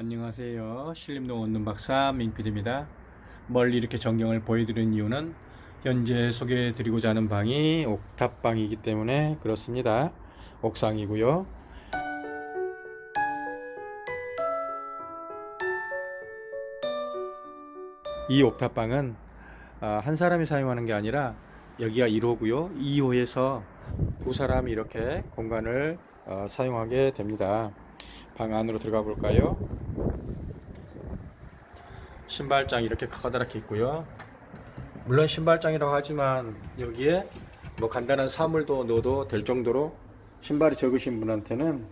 안녕하세요. 신림동 원룸 박사 민PD입니다. 멀리 이렇게 전경을 보여드리는 이유는 현재 소개해드리고자 하는 방이 옥탑방이기 때문에 그렇습니다. 옥상이고요. 이 옥탑방은 아, 한 사람이 사용하는 게 아니라 여기가 1호고요. 2호에서 두 사람이 이렇게 공간을 어, 사용하게 됩니다. 방 안으로 들어가 볼까요? 신발장 이렇게 커다랗게 있고요. 물론 신발장이라고 하지만 여기에 뭐 간단한 사물도 넣어도 될 정도로 신발이 적으신 분한테는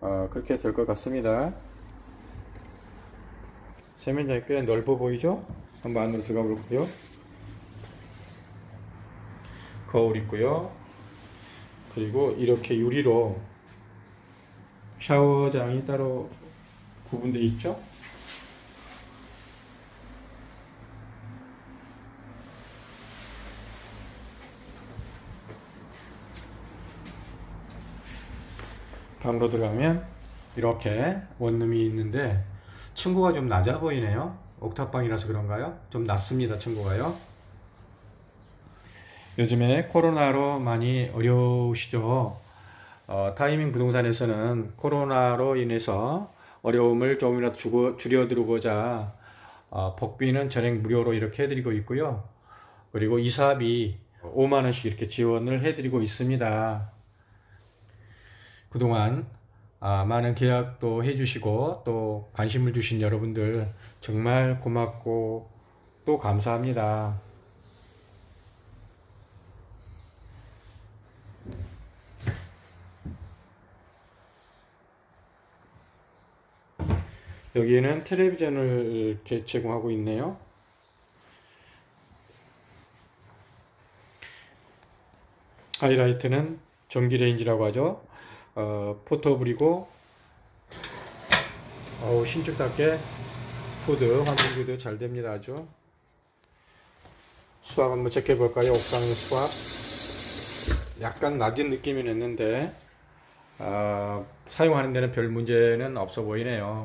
어, 그렇게 될 것 같습니다. 세면장이 꽤 넓어 보이죠? 한번 안으로 들어가 볼까요? 거울 있고요. 그리고 이렇게 유리로 샤워장이 따로 구분되어 있죠? 방으로 들어가면 이렇게 원룸이 있는데 층고가 좀 낮아 보이네요. 옥탑방이라서 그런가요? 좀 낮습니다, 층고가요. 요즘에 코로나로 많이 어려우시죠? 어, 타이밍 부동산에서는 코로나로 인해서 어려움을 조금이라도 주고, 줄여들고자 어, 복비는 전액 무료로 이렇게 해드리고 있고요. 그리고 이사비 5만원씩 이렇게 지원을 해드리고 있습니다. 그동안 아, 많은 계약도 해주시고 또 관심을 주신 여러분들 정말 고맙고 또 감사합니다. 여기에는 텔레비전을 이렇게 제공하고 있네요. 하이라이트는 전기레인지라고 하죠. 어, 포터블이고 어우 신축답게 푸드 환풍기도 잘 됩니다 아주 수압 한번 체크해 볼까요 옥상의 수압 약간 낮은 느낌이 났는데 어, 사용하는 데는 별 문제는 없어 보이네요